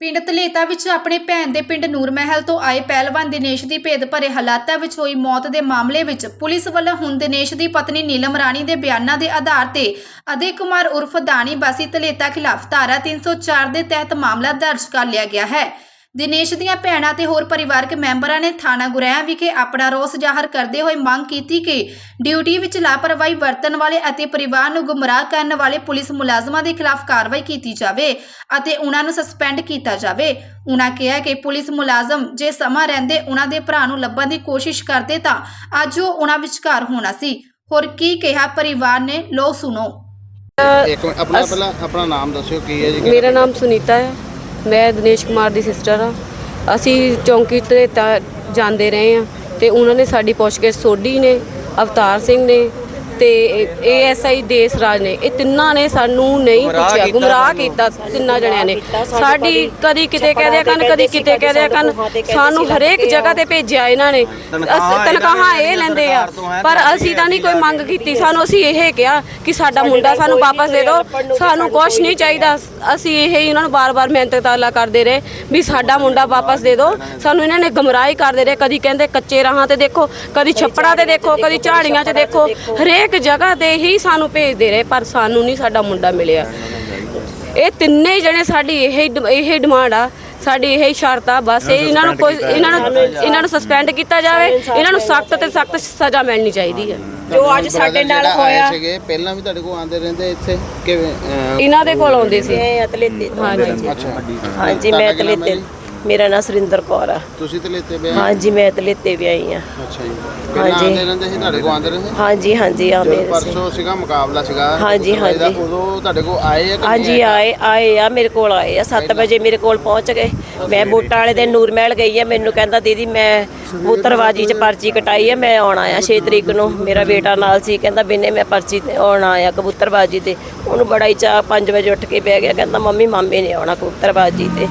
ਪਿੰਡ ਤਲੇਤਾ ਵਿੱਚ ਆਪਣੇ ਭੈਣ ਦੇ ਪਿੰਡ ਨੂਰ ਮਹਿਲ ਤੋਂ ਆਏ ਪਹਿਲਵਾਨ ਦਿਨੇਸ਼ ਦੀ ਭੇਦ ਭਰੇ ਹਾਲਾਤਾਂ ਵਿੱਚ ਹੋਈ ਮੌਤ ਦੇ ਮਾਮਲੇ ਵਿੱਚ ਪੁਲਿਸ ਵੱਲੋਂ ਹੁਣ ਦਿਨੇਸ਼ ਦੀ ਪਤਨੀ ਨੀਲਮ ਰਾਣੀ ਦੇ ਬਿਆਨਾਂ ਦੇ ਆਧਾਰ ਤੇ ਅਦੇ ਕੁਮਾਰ ਉਰਫ ਦਾਣੀ ਬਾਸੀ ਤਲੇਤਾ ਖਿਲਾਫ ਧਾਰਾ 304 ਦੇ ਤਹਿਤ ਮਾਮਲਾ ਦਰਜ ਕਰ ਲਿਆ ਗਿਆ ਹੈ। ਦਿਨੇਸ਼ ਦੀਆਂ ਭੈਣਾਂ ਤੇ ਹੋਰ ਪਰਿਵਾਰਕ ਮੈਂਬਰਾਂ ਨੇ ਥਾਣਾ ਗੁਰੈਆ ਵਿਖੇ ਆਪਣਾ ਰੋਸ ਜ਼ਾਹਰ ਕਰਦੇ ਹੋਏ ਮੰਗ ਕੀਤੀ ਕਿ ਡਿਊਟੀ ਵਿੱਚ ਲਾਪਰਵਾਹੀ ਵਰਤਣ ਵਾਲੇ ਅਤੇ ਪਰਿਵਾਰ ਨੂੰ ਗੁੰਮਰਾਹ ਕਰਨ ਵਾਲੇ ਪੁਲਿਸ ਮੁਲਾਜ਼ਮਾਂ ਦੇ ਖਿਲਾਫ ਕਾਰਵਾਈ ਕੀਤੀ ਜਾਵੇ ਅਤੇ ਉਹਨਾਂ ਨੂੰ ਸਸਪੈਂਡ ਕੀਤਾ ਜਾਵੇ। ਉਹਨਾਂ ਕਿਹਾ ਕਿ ਪੁਲਿਸ ਮੁਲਾਜ਼ਮ ਜੇ ਸਮਾਂ ਰਹਿੰਦੇ ਉਹਨਾਂ ਦੇ ਭਰਾ ਨੂੰ ਲੱਭਣ ਦੀ ਕੋਸ਼ਿਸ਼ ਕਰਦੇ ਤਾਂ ਅੱਜ ਉਹ ਉਹਨਾਂ ਵਿਚਕਾਰ ਹੋਣਾ ਸੀ। ਹੋਰ ਕੀ ਕਿਹਾ ਪਰਿਵਾਰ ਨੇ? ਲੋ ਸੁਣੋ। ਇੱਕ ਮਿੰਟ ਆਪਣਾ ਪਹਿਲਾਂ ਆਪਣਾ ਨਾਮ ਦੱਸਿਓ ਕੀ ਹੈ ਜੀ? ਮੇਰਾ ਨਾਮ ਸੁਨੀਤਾ ਹੈ। ਮੈਂ ਦਿਨੇਸ਼ ਕੁਮਾਰ ਦੀ ਸਿਸਟਰ ਹਾਂ। ਅਸੀਂ ਚੌਂਕੀ ਤੇ ਤਾਂ ਜਾਂਦੇ ਰਹੇ ਹਾਂ ਤੇ ਉਹਨਾਂ ਨੇ ਸਾਡੀ ਪੁੱਛਗਿੱਛ ਸੋਢੀ ਨੇ, ਅਵਤਾਰ ਸਿੰਘ ਨੇ ਤੇ ਏਐਸਆਈ ਦੇਸ ਰਾਜ ਨੇ ਇਹ ਤਿੰਨਾਂ ਨੇ ਸਾਨੂੰ ਨਹੀਂ ਪੁੱਛਿਆ। ਗੁੰਮਰਾਹ ਕੀਤਾ ਤਿੰਨਾਂ ਜਣਿਆਂ ਨੇ। ਸਾਡੀ ਕਦੀ ਕਿਤੇ ਕਹਿ ਦਿਆ ਕਰਨ ਕਦੀ ਕਿਤੇ ਕਹਿ ਦਿਆ ਕਰਨ ਸਾਨੂੰ ਹਰੇਕ ਜਗ੍ਹਾ ਤੇ ਭੇਜਿਆ ਇਹਨਾਂ ਨੇ। ਅਸ- ਤਨਖਾਹਾਂ ਇਹ ਲੈਂਦੇ ਆ ਪਰ ਅਸੀਂ ਤਾਂ ਨਹੀਂ ਕੋਈ ਮੰਗ ਕੀਤੀ ਸਾਨੂੰ ਅਸੀਂ ਇਹ ਕਿਹਾ ਕਿ ਸਾਡਾ ਮੁੰਡਾ ਸਾਨੂੰ ਵਾਪਸ ਦੇ ਦਿਓ। ਸਾਨੂੰ ਕੁਝ ਨਹੀਂ ਚਾਹੀਦਾ। ਅਸੀਂ ਇਹ ਹੀ ਉਹਨਾਂ ਨੂੰ ਬਾਰ-ਬਾਰ ਮਿਹਨਤ ਤਾਲਾ ਕਰਦੇ ਰਹੇ ਵੀ ਸਾਡਾ ਮੁੰਡਾ ਵਾਪਸ ਦੇ ਦਿਓ। ਸਾਨੂੰ ਇਹਨਾਂ ਨੇ ਗਮਰਾਹੀ ਕਰਦੇ ਰਹੇ। ਕਦੀ ਕਹਿੰਦੇ ਕੱਚੇ ਰਾਹਾਂ ਤੇ ਦੇਖੋ ਕਦੀ ਛੱਪੜਾਂ ਤੇ ਦੇਖੋ ਕਦੀ ਝਾੜੀਆਂ 'ਚ ਦੇਖੋ। ਹਰੇਕ ਜਗ੍ਹਾ ਤੇ ਹੀ ਸਾਨੂੰ ਭੇਜਦੇ ਰਹੇ ਪਰ ਸਾਨੂੰ ਨਹੀਂ ਸਾਡਾ ਮੁੰਡਾ ਮਿਲਿਆ। ਇਹ ਤਿੰਨੇ ਜਣੇ ਸਾਡੀ ਇਹ ਇਹ ਡਿਮਾਂਡ ਆ ਸਾਡੀ ਇਹ ਸ਼ਰਤ ਆ ਬਸ ਇਹ ਇਹਨਾਂ ਨੂੰ ਕੋਈ ਇਹਨਾਂ ਨੂੰ ਇਹਨਾਂ ਨੂੰ ਸਸਪੈਂਡ ਕੀਤਾ ਜਾਵੇ ਇਹਨਾਂ ਨੂੰ ਸਖਤ ਤੇ ਸਖਤ ਸਜ਼ਾ ਮਿਲਣੀ ਚਾਹੀਦੀ ਹੈ। ਜੋ ਅੱਜ ਸਾਡੇ ਨਾਲ ਹੋਇਆ। ਸੀਗੇ ਪਹਿਲਾਂ ਵੀ ਤੁਹਾਡੇ ਕੋਲ ਆਉਂਦੇ ਰਹਿੰਦੇ ਇੱਥੇ? ਕਿਵੇਂ ਇਹਨਾਂ ਦੇ ਕੋਲ ਆਉਂਦੇ ਸੀ। ਮੈਂ ਅਤਲੇਤੇ ਤੋਂ। ਹਾਂਜੀ ਹਾਂਜੀ ਮੈਂ ਜੀ? ਮੇਰਾ ਨਾਮ ਸੁਰਿੰਦਰ ਕੌਰ ਆ। ਤੁਸੀਂ ਤੇ ਲੈਤੇ ਬੇ ਹਾਂਜੀ ਮੈਂ ਅਤਲੇਤੇ ਵੀ ਆਈ ਆ। ਅੱਛਾ ਜੀ। ਪਹਿਲਾਂ ਹਾਂਜੀ। ਆਉਂਦੇ ਰਹਿੰਦੇ ਸੀ ਤੁਹਾਡੇ ਕੋਲ ਆਉਂਦੇ ਰਹਿੰਦੇ ਹਾਂਜੀ ਹਾਂਜੀ ਜਦੋਂ ਆਉਂਦੇ ਸੀ। ਪਰਸੋਂ ਸੀਗਾ ਮੁਕਾਬਲਾ ਸੀਗਾ ਹਾਂਜੀ, ਹਾਂਜੀ। ਉਦੋਂ ਤੁਹਾਡੇ ਕੋਲ ਆਏ ਆ ਕਿ ਨਹੀਂ ਹਾਂਜੀ ਆਏ? ਆਏ ਆ ਮੇਰੇ ਕੋਲ ਆਏ ਆ। 7 ਵਜੇ ਮੇਰੇ ਕੋਲ ਪਹੁੰਚ ਗਏ। ਮੈਂ ਬੂਟਾਂ ਵਾਲੇ ਦਿਨ ਨੂਰ ਮਹਿਲ ਗਈ ਆ। ਮੈਨੂੰ ਕਹਿੰਦਾ ਦੀਦੀ ਮੈਂ ਕਬੂਤਰਬਾਜੀ 'ਚ ਪਰਚੀ ਕਟਾਈ ਆ ਮੈਂ ਆਉਣਾ ਆ 6 ਤਰੀਕ ਨੂੰ। ਮੇਰਾ ਬੇਟਾ ਨਾਲ ਸੀ ਕਹਿੰਦਾ ਬਿੰਨੇ ਮੈਂ ਪਰਚੀ ਤੇ ਆਉਣਾ ਆ ਕਬੂਤਰਬਾਜੀ ਤੇ। ਉਹਨੂੰ ਬੜਾ ਹੀ ਚਾਹ 5 ਵਜੇ ਉੱਠ ਕੇ ਬਹਿ ਗਿਆ। ਕਹਿੰਦਾ ਮੰਮੀ ਮਾਮੇ ਨੇ ਆਉਣਾ ਕਬੂਤਰਬਾਜੀ ਤੇ।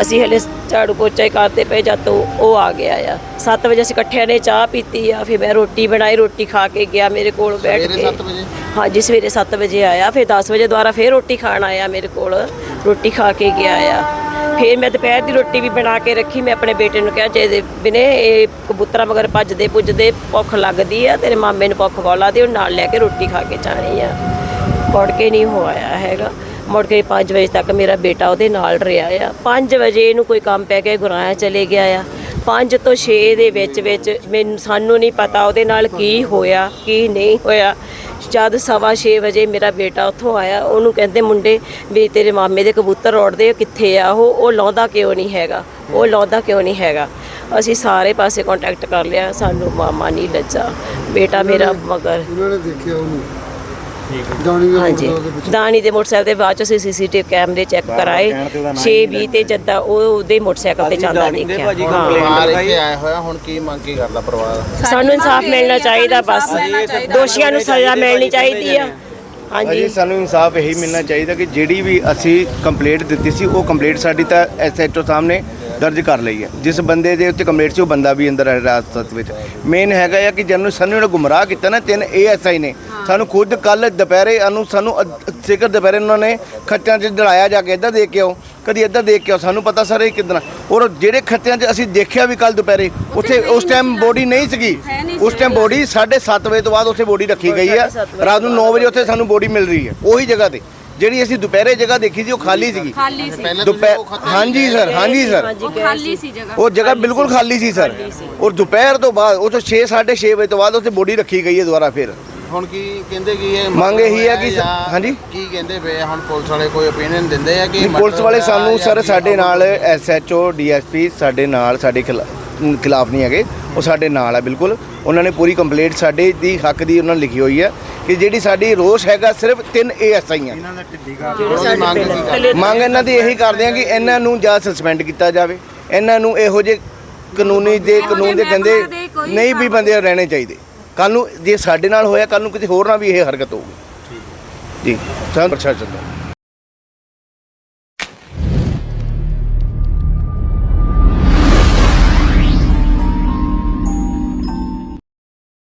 ਅਸੀਂ ਹਲੇ ਝਾੜੂ ਪੋਚਾ ਹੀ ਕਰਦੇ ਪਏ ਜਦ ਤੋਂ ਉਹ ਆ ਗਿਆ ਆ। 7 ਵਜੇ ਅਸੀਂ ਇਕੱਠਿਆਂ ਨੇ ਚਾਹ ਪੀਤੀ ਆ ਫਿਰ ਮੈਂ ਰੋਟੀ ਬਣਾਈ ਰੋਟੀ ਖਾ ਕੇ ਗਿਆ ਮੇਰੇ ਕੋਲ ਬੈਠ ਕੇ। 7 ਵਜੇ? ਹਾਂਜੀ ਸਵੇਰੇ 7 ਵਜੇ ਆਇਆ ਫਿਰ 10 ਵਜੇ ਦੁਬਾਰਾ ਫਿਰ ਰੋਟੀ ਖਾਣ ਆਇਆ ਮੇਰੇ ਕੋਲ। ਰੋਟੀ ਖਾ ਕੇ ਗਿਆ ਆ। ਫਿਰ ਮੈਂ ਦੁਪਹਿਰ ਦੀ ਰੋਟੀ ਵੀ ਬਣਾ ਕੇ ਰੱਖੀ ਮੈਂ ਆਪਣੇ ਬੇਟੇ ਨੂੰ ਕਿਹਾ ਜੇ ਬਿਨੇ ਇਹ ਕਬੂਤਰਾਂ ਮਗਰ ਭੱਜਦੇ ਪੁੱਜਦੇ ਭੁੱਖ ਲੱਗਦੀ ਆ ਤੇਰੇ ਮਾਮੇ ਨੂੰ ਭੁੱਖ ਵਾਲਾ ਦੇ ਉਹ ਨਾਲ ਲੈ ਕੇ ਰੋਟੀ ਖਾ ਕੇ ਜਾਣੀ ਆ। ਮੁੜ ਕੇ ਨਹੀਂ ਹੋਇਆ ਹੈਗਾ। ਮੁੜ ਕੇ 5 ਵਜੇ ਤੱਕ ਮੇਰਾ ਬੇਟਾ ਉਹਦੇ ਨਾਲ ਰਿਹਾ ਆ। 5 ਵਜੇ ਇਹਨੂੰ ਕੋਈ ਕੰਮ ਪੈ ਗਿਆ ਗੁਰਾਇਆ ਚਲੇ ਗਿਆ ਆ। 5 ਤੋਂ 6 ਦੇ ਵਿੱਚ ਵਿੱਚ ਮੈਨੂੰ ਸਾਨੂੰ ਨਹੀਂ ਪਤਾ ਉਹਦੇ ਨਾਲ ਕੀ ਹੋਇਆ ਕੀ ਨਹੀਂ ਹੋਇਆ। ਜਦ ਸਵਾ 6 ਵਜੇ ਮੇਰਾ ਬੇਟਾ ਉੱਥੋਂ ਆਇਆ ਉਹਨੂੰ ਕਹਿੰਦੇ ਮੁੰਡੇ ਵੀ ਤੇਰੇ ਮਾਮੇ ਦੇ ਕਬੂਤਰ ਉੱਡਦੇ ਆ, ਕਿੱਥੇ ਆ ਉਹ? ਉਹ ਲਾਉਂਦਾ ਕਿਉਂ ਨਹੀਂ ਹੈਗਾ? ਉਹ ਲਾਉਂਦਾ ਕਿਉਂ ਨਹੀਂ ਹੈਗਾ? ਅਸੀਂ ਸਾਰੇ ਪਾਸੇ ਕੰਟੈਕਟ ਕਰ ਲਿਆ ਸਾਨੂੰ ਮਾਮਾ ਨਹੀਂ ਲੱਜਾ। ਬੇਟਾ ਮੇਰਾ ਮਗਰ ਉਹਨਾਂ ਨੇ ਦੇਖਿਆ ਉਹਨੂੰ? ਦਾਣੀ ਦੇ ਹਾਂਜੀ। ਦਾਣੀ ਦੇ ਮੋਟਰਸਾਈਕਲ ਦੇ ਬਾਅਦ ਚ ਅਸੀਂ ਸੀਸੀਟੀਵੀ ਕੈਮਰੇ ਚੈੱਕ ਕਰਾਏ। 6:20 ਤੇ ਜਦਾਂ ਉਹ ਉਹਦੇ ਮੋਟਰਸਾਈਕਲ ਤੇ ਜਾਂਦਾ ਦੇਖਿਆ। ਹਾਂ। ਪਰਿਵਾਰ ਇੱਥੇ ਆਇਆ ਹੋਇਆ ਹੁਣ ਕੀ ਮੰਗ ਕੀ ਕਰਦਾ ਪਰਿਵਾਰ? ਸਾਨੂੰ ਇਨਸਾਫ ਮਿਲਣਾ ਚਾਹੀਦਾ ਬਸ। ਦੋਸ਼ੀਆਂ ਨੂੰ ਸਜ਼ਾ ਮਿਲਣੀ ਚਾਹੀਦੀ ਆ। ਹਾਂਜੀ। ਅਜੀ ਸਾਨੂੰ ਇਨਸਾਫ ਇਹੀ ਮਿਲਣਾ ਚਾਹੀਦਾ ਕਿ ਜਿਹੜੀ ਵੀ ਅਸੀਂ ਕੰਪਲੇਂਟ ਦਿੱਤੀ ਸੀ ਉਹ ਕੰਪਲੇਂਟ ਸਾਡੀ ਤਾਂ ਐਸਐਚਓ ਸਾਹਮਣੇ ਦਰਜ ਕਰ ਲਈ ਹੈ। ਜਿਸ ਬੰਦੇ ਦੇ ਉੱਤੇ ਕੰਪਲੇਂਟ ਸੀ ਉਹ ਬੰਦਾ ਵੀ ਅੰਦਰ ਹੈ ਰਾਜਸਤ ਵਿੱਚ। ਮੇਨ ਹੈਗਾ ਆ ਕਿ ਜਨ ਸਾਨੂੰ ਜਿਹੜਾ ਗੁੰਮਰਾਹ ਕੀਤਾ ਨਾ ਤਿੰਨ ਏਐਸਆਈ ਨੇ। ਸਾਨੂੰ ਖੁਦ ਕੱਲ ਦੁਪਹਿਰੇ ਅਨੂੰ ਸਾਨੂੰ ਸਿਖਰ ਦੁਪਹਿਰੇ ਉਹਨਾਂ ਨੇ ਖੱਤਿਆਂ 'ਚ ਦੜਾਇਆ ਜਾ ਕੇ ਇੱਧਰ ਦੇਖ ਕੇ ਆਓ। ਕਦੀ ਇੱਧਰ ਦੇਖ ਕੇ ਆਓ ਸਾਨੂੰ ਪਤਾ ਸਰ ਇਹ ਕਿਦਾਂ। ਔਰ ਜਿਹੜੇ ਖੱਤਿਆਂ 'ਚ ਅਸੀਂ ਦੇਖਿਆ ਵੀ ਕੱਲ ਦੁਪਹਿਰੇ ਉੱਥੇ ਉਸ ਟਾਈਮ ਬੋਡੀ ਨਹੀਂ ਸੀਗੀ। ਉਸ ਟਾਈਮ ਬੋਡੀ 7:30 ਵਜੇ ਤੋਂ ਬਾਅਦ ਉੱਥੇ ਬੋਡੀ ਰੱਖੀ ਗਈ ਹੈ। ਰਾਤ ਨੂੰ 9 ਵਜੇ ਉੱਥੇ ਸਾਨੂੰ ਬੋਡੀ ਮਿਲ ਰਹੀ ਹੈ ਉਹੀ ਜਗ੍ਹਾ ਤੇ। ਜਿਹੜੀ ਅਸੀਂ ਦੁਪਹਿਰੇ ਜਗ੍ਹਾ ਦੇਖੀ ਸੀ ਉਹ ਖਾਲੀ ਸੀਗੀ। ਖਾਲੀ ਸੀ। ਦੁਪਹਿਰ ਹਾਂਜੀ ਸਰ ਹਾਂਜੀ ਸਰ ਉਹ ਖਾਲੀ ਸੀ ਜਗ੍ਹਾ। ਉਹ ਜਗ੍ਹਾ ਬਿਲਕੁਲ ਖਾਲੀ ਸੀ ਸਰ ਔਰ ਦੁਪਹਿਰ ਤੋਂ ਬਾਅਦ ਉਹ ਤੋਂ 6 6:30 ਵਜੇ ਤੋਂ ਬਾਅਦ ਉੱਥੇ ਬੋਡੀ ਰੱਖੀ ਗਈ ਹੈ ਦੁਬਾਰਾ ਫਿਰ। ਹੁਣ ਕੀ ਕਹਿੰਦੇ ਕੀ ਇਹ ਮੰਗ ਇਹੀ ਹੈ ਕਿ ਹਾਂਜੀ? ਕੀ ਕਹਿੰਦੇ ਪਏ? ਹੁਣ ਪੁਲਿਸ ਵਾਲੇ ਕੋਈ ਓਪੀਨੀਅਨ ਦਿੰਦੇ ਆ ਕਿ ਪੁਲਿਸ ਵਾਲੇ ਸਾਨੂੰ ਸਰ ਸਾਡੇ? ਨਾਲ ਐਸਐਚਓ ਡੀਐਸਪੀ ਸਾਡੇ ਨਾਲ ਸਾਡੇ ਖਿਲਾ- ਖਿਲਾਫ ਨਹੀਂ ਹੈਗੇ। ਉਹ ਸਾਡੇ ਨਾਲ ਹੈ ਬਿਲਕੁਲ। ਉਹਨਾਂ ਨੇ ਪੂਰੀ ਕੰਪਲੇਂਟ ਸਾਡੇ ਦੀ ਹੱਕ ਦੀ ਉਹਨਾਂ ਨੇ ਲਿਖੀ ਹੋਈ ਹੈ ਕਿ ਜਿਹੜੀ ਸਾਡੀ ਰੋਸ਼ ਹੈਗਾ ਸਿਰਫ ਤਿੰਨ ਏਐਸਆਈ ਆ। ਮੰਗ ਕੀ ਕਰਦੇ ਮੰਗ ਇਹਨਾਂ ਦੀ ਇਹੀ ਕਰਦੇ ਆ ਕਿ ਇਹਨਾਂ ਨੂੰ ਜਾਂ ਸਸਪੈਂਡ ਕੀਤਾ ਜਾਵੇ। ਇਹਨਾਂ ਨੂੰ ਇਹੋ ਜਿਹੇ ਕਾਨੂੰਨੀ ਦੇ ਕਾਨੂੰਨ ਦੇ ਕਹਿੰਦੇ ਨਹੀਂ ਵੀ ਬੰਦੇ ਰਹਿਣੇ ਚਾਹੀਦੇ। ਕੱਲ ਨੂੰ ਜੇ ਸਾਡੇ ਨਾਲ ਹੋਇਆ ਕੱਲ ਨੂੰ ਕਿਸੇ ਹੋਰ ਨਾਲ ਵੀ ਇਹ ਹਰਕਤ ਹੋਊਗੀ। ਜੀ ਸਾਨੂੰ ਪ੍ਰਸ਼ਾਸਨ ਦਾ